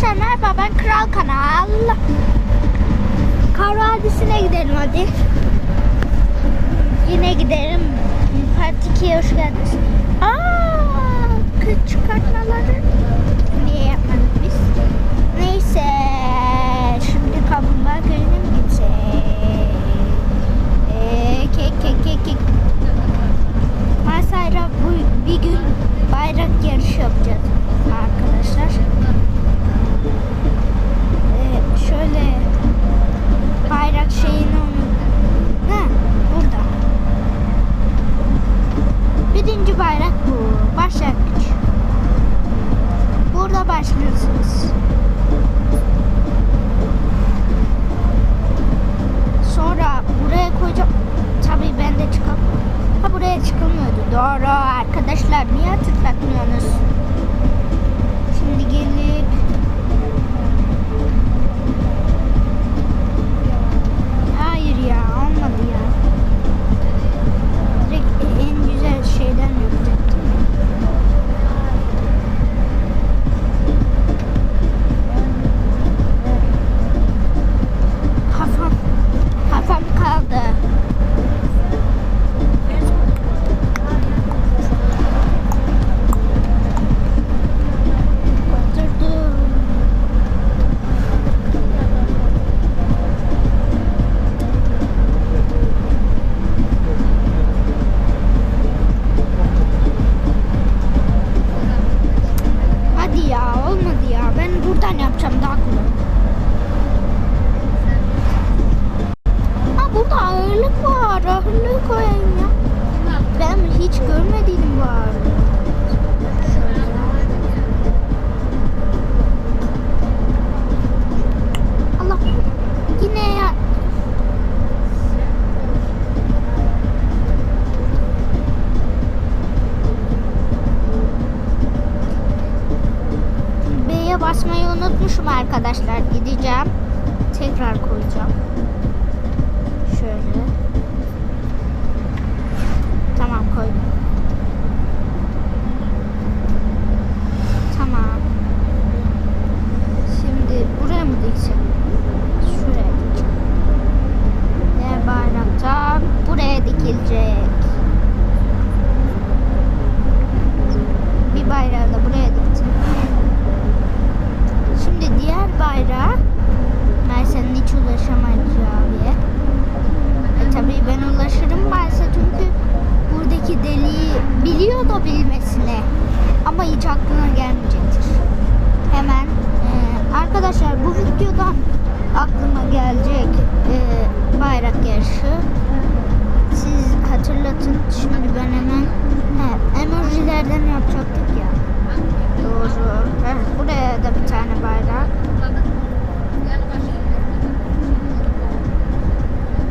Arkadaşlar merhaba ben Kral Kanal. Kar Vadisi'ne gidelim hadi. Yine gidelim. Part 2'ye hoş geldiniz. Aa, kız çıkartmaları. Niye yapmadık biz? Neyse. Şimdi kaplumbağa köyüne mi gitsek? Ee, kek kek kek kek. Masayla bu bir gün bayrak yarışı yapacağız arkadaşlar. Şöyle bayrak şeyini Koyayım ya. Ben hiç görmediydim bu ağırlığı. Allah yine ya. B'ye basmayı unutmuşum arkadaşlar. Gideceğim. Tekrar koyacağım. Şöyle. Tamam koydum. Tamam. Şimdi buraya mı diksem? Şuraya dikeceğim. Ve bayraktan buraya dikilecek. Bir bayrağı da buraya dikeceğim. Şimdi diğer bayrağı Mersen'in hiç ulaşamayacağı diye. E tabii ben ulaşırım Merse çünkü buradaki deliği biliyor da bilmesine. Ama hiç aklına gelmeyecektir. Hemen e, arkadaşlar bu videodan aklıma gelecek e, yarışı. Siz hatırlatın. Şimdi ben hemen he, emojilerden yapacaktık ya. Doğru. Evet, buraya da bir tane bayrak.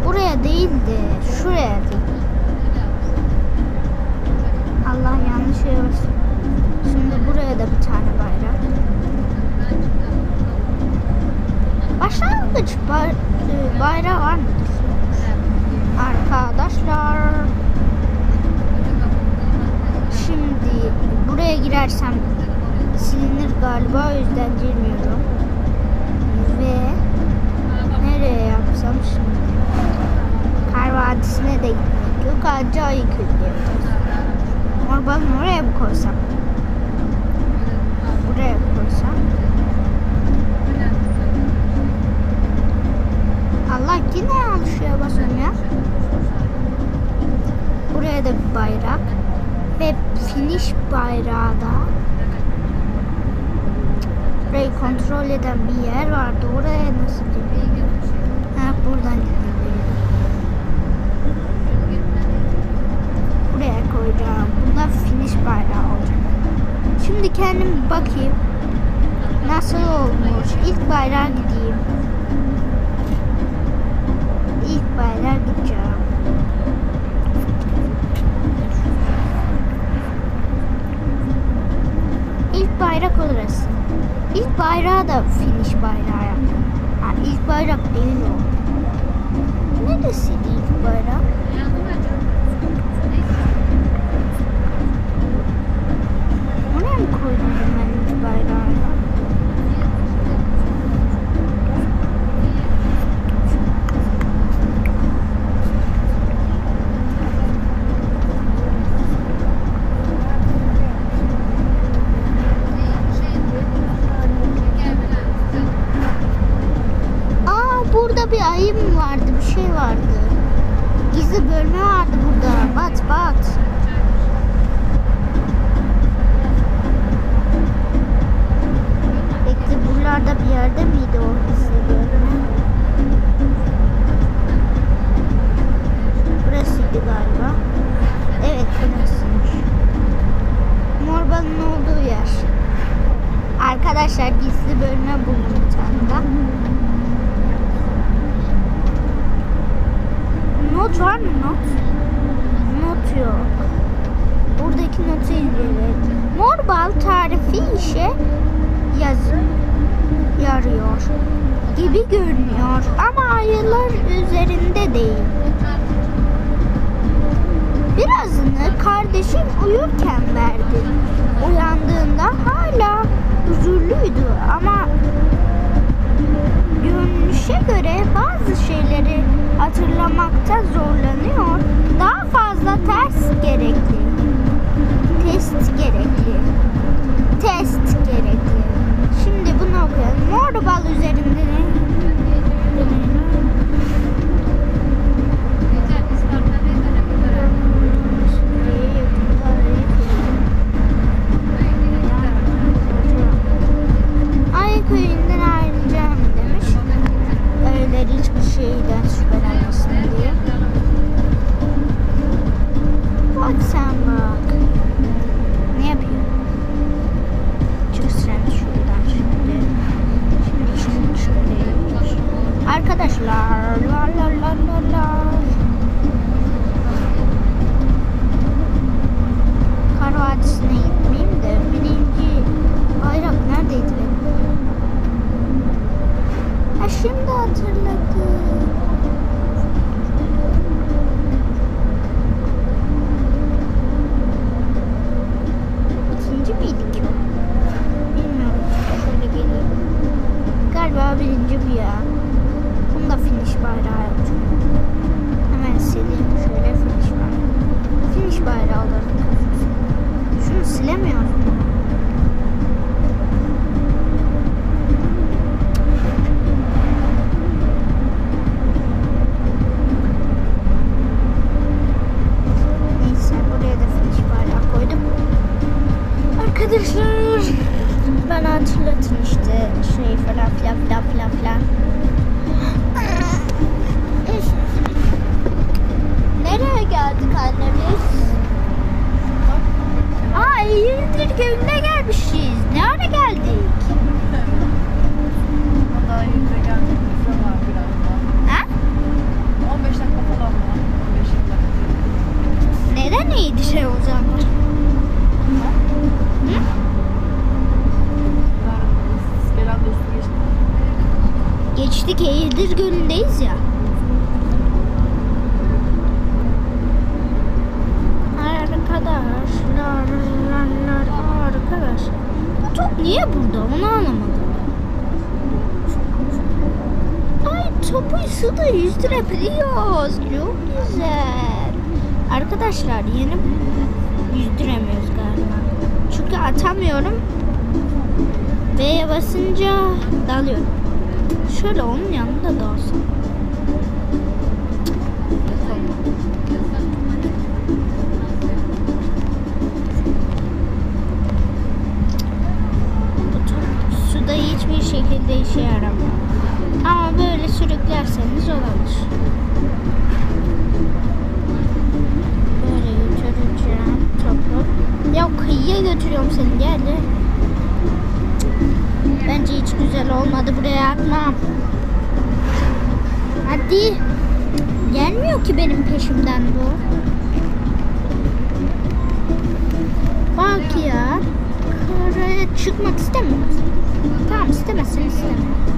Buraya değil de şuraya değil. Allah yanlış bastım. Şimdi buraya da bir tane bayrak. Başlangıç bay- e, bayrağı var mıdır? Arkadaşlar şimdi buraya girersem silinir galiba o yüzden girmiyorum. Ve nereye yapsam şimdi? Kar Vadisi'ne de gitmek yok. Anca ayı yapacağız. Ama bakın oraya mı koysam? Buraya mı koysam? Allah yine yanlış şeye basıyorum ya. Buraya da bir bayrak. Ve finish bayrağı da. Burayı kontrol eden bir yer vardı. Oraya nasıl gidiyor? Ha buradan. Buraya koyacağım. Bunda finish bayrağı olacak. Şimdi kendim bakayım. Nasıl olmuş? İlk bayrağa gideyim. İlk bayrağa gideceğim. İlk bayrak orası. İlk bayrağı da finish bayrağı yaptım. Ha, ilk bayrak değil o. Neresiydi ilk bayrak? Oraya mı koydum ben kötülüydü ama görünüşe göre bazı şeyleri hatırlamakta zorlanıyor. Daha fazla ters gerekli. Test gerekli. Test gerekli. Şimdi bunu okuyalım. Mor bal üzerinde köyünden ayrılacağım demiş. Öyle hiçbir şeyden şüphelenmesin diye. Thank you. oldum onu anlamadım. Ay topu suda yüzdürebiliyoruz. Çok güzel. Arkadaşlar yeni yüzdüremiyoruz galiba. Çünkü atamıyorum. B'ye basınca dalıyorum. Şöyle onun yanında da olsun. isterseniz olabilir. Böyle götüreceğim topu. Ya kıyıya götürüyorum seni gel de. Bence hiç güzel olmadı buraya atmam. Hadi. Gelmiyor ki benim peşimden bu. Bak ya. Karaya çıkmak istemiyor. Tamam istemezsen istemiyorum.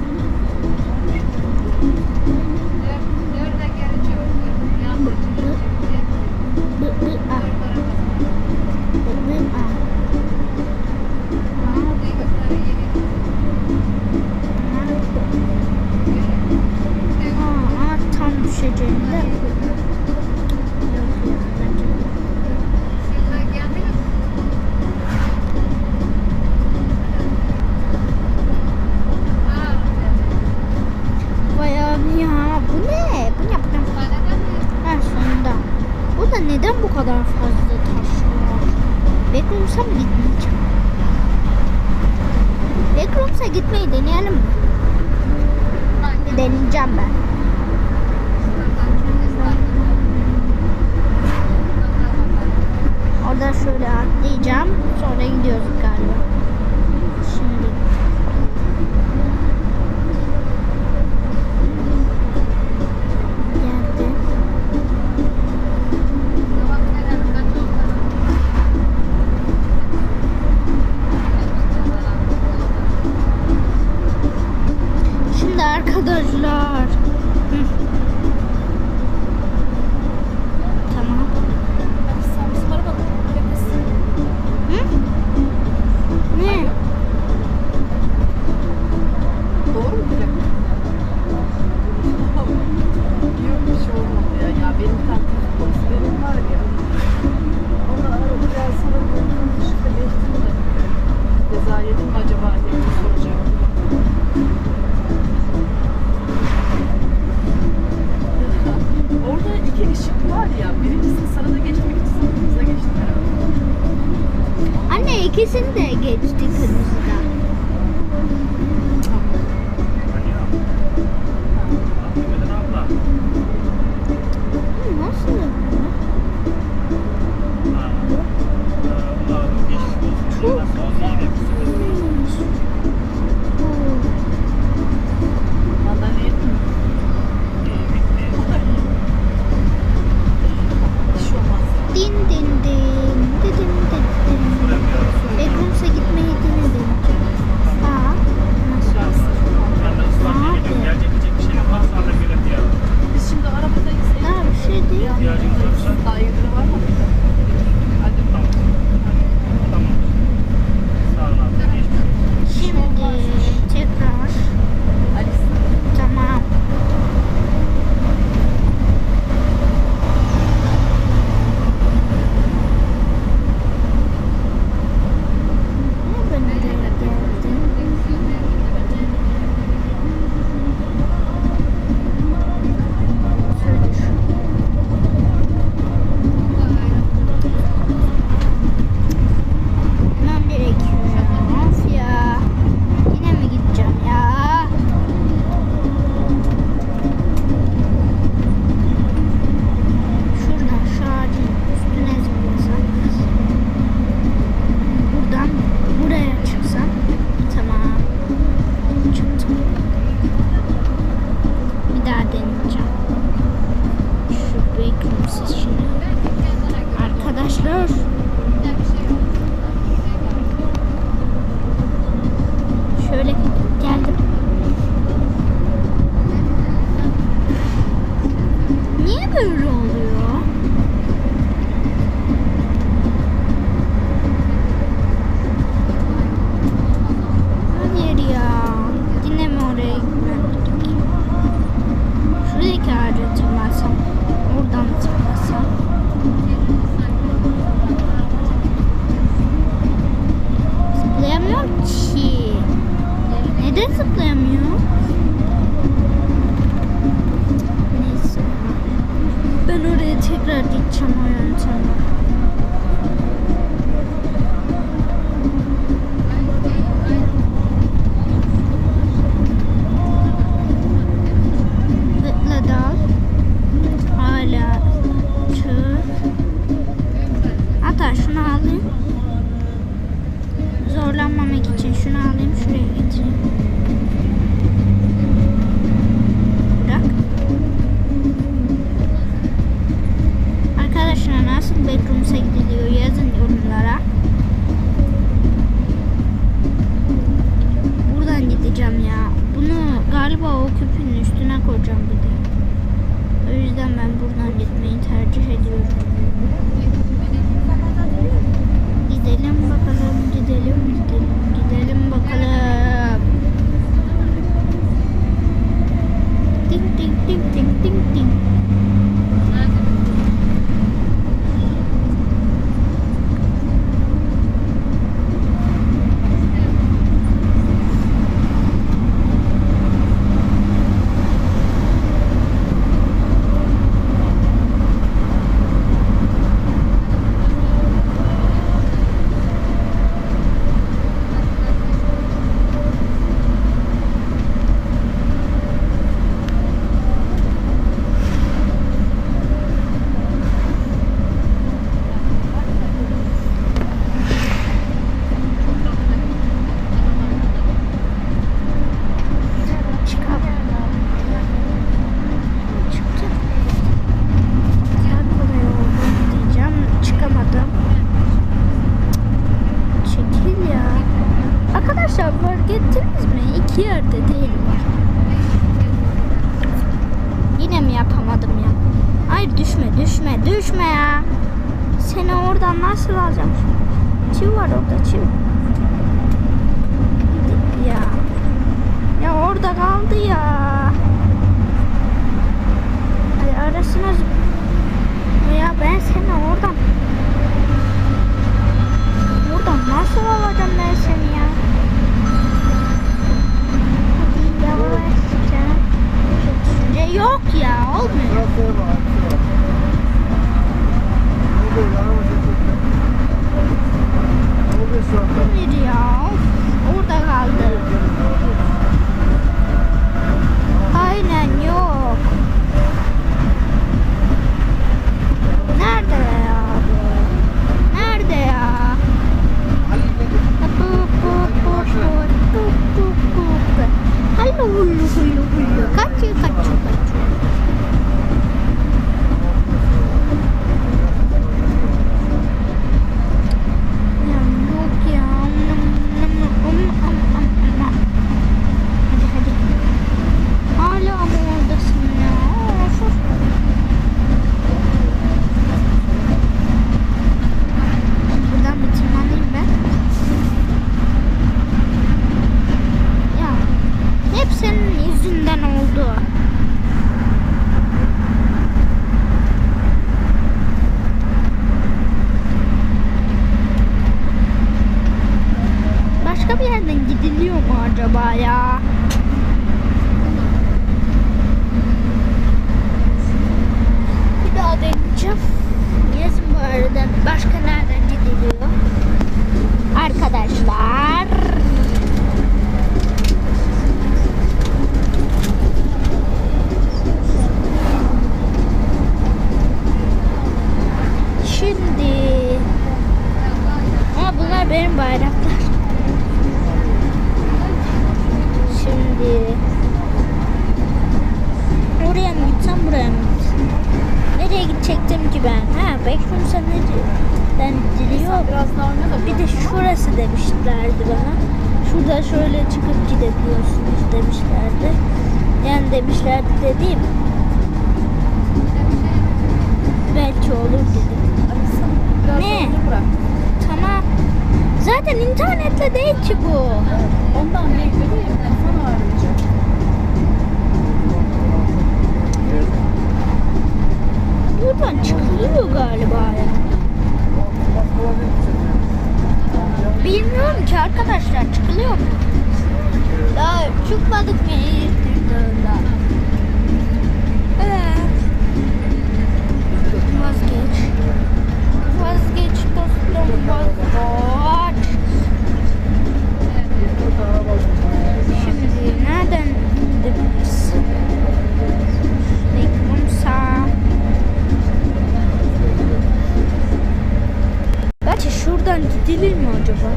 buradan gidilir mi acaba?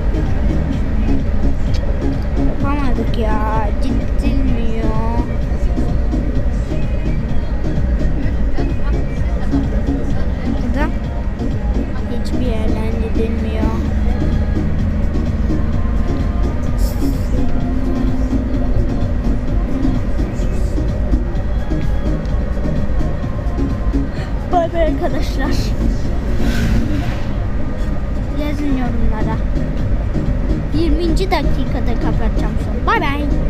Yapamadık ya. Gidilmiyor. Burada hiçbir yerden gidilmiyor. Bye bye arkadaşlar düşünüyorum yorumlara. 20. dakikada kapatacağım sonra. Bay bay.